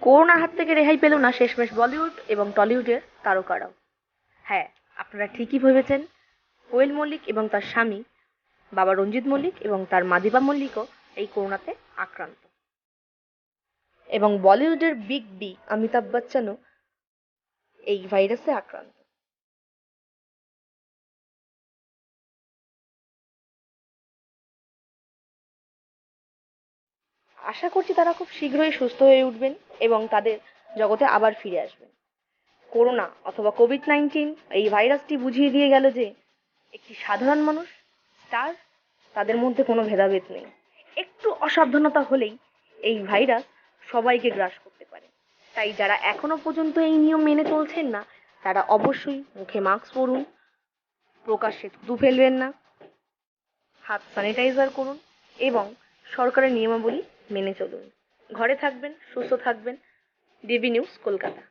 করোনার হাত থেকে রেহাই পেল না শেষমেশ বলিউড এবং টলিউডের তারকারাও। হ্যাঁ আপনারা ঠিকই ভেবেছেন, কোয়েল মল্লিক এবং তার স্বামী, বাবা রঞ্জিত মল্লিক এবং তার মাদিবা মল্লিকও এই করোনাতে আক্রান্ত। এবং বলিউডের বিগ বি, অমিতাভ বচ্চনও এই ভাইরাসে আক্রান্ত। আশা করছি তারা খুব শীঘ্রই সুস্থ হয়ে উঠবেন এবং তাদের জগতে আবার ফিরে আসবেন। করোনা অথবা কোভিড নাইন্টিন এই ভাইরাসটি বুঝিয়ে দিয়ে গেল যে একটি সাধারণ মানুষ, স্টার, তাদের মধ্যে কোনো ভেদাভেদ নেই। একটু অসাবধানতা হলেই এই ভাইরাস সবাইকে গ্রাস করতে পারে। তাই যারা এখনও পর্যন্ত এই নিয়ম মেনে চলছেন না, তারা অবশ্যই মুখে মাস্ক পরুন, প্রকাশ্যে থুতু ফেলবেন না, হাত স্যানিটাইজার করুন এবং সরকারের নিয়মাবলী মেনে চলুন। ঘরে থাকবেন সুস্থ থাকবেন। DB news Kolkata.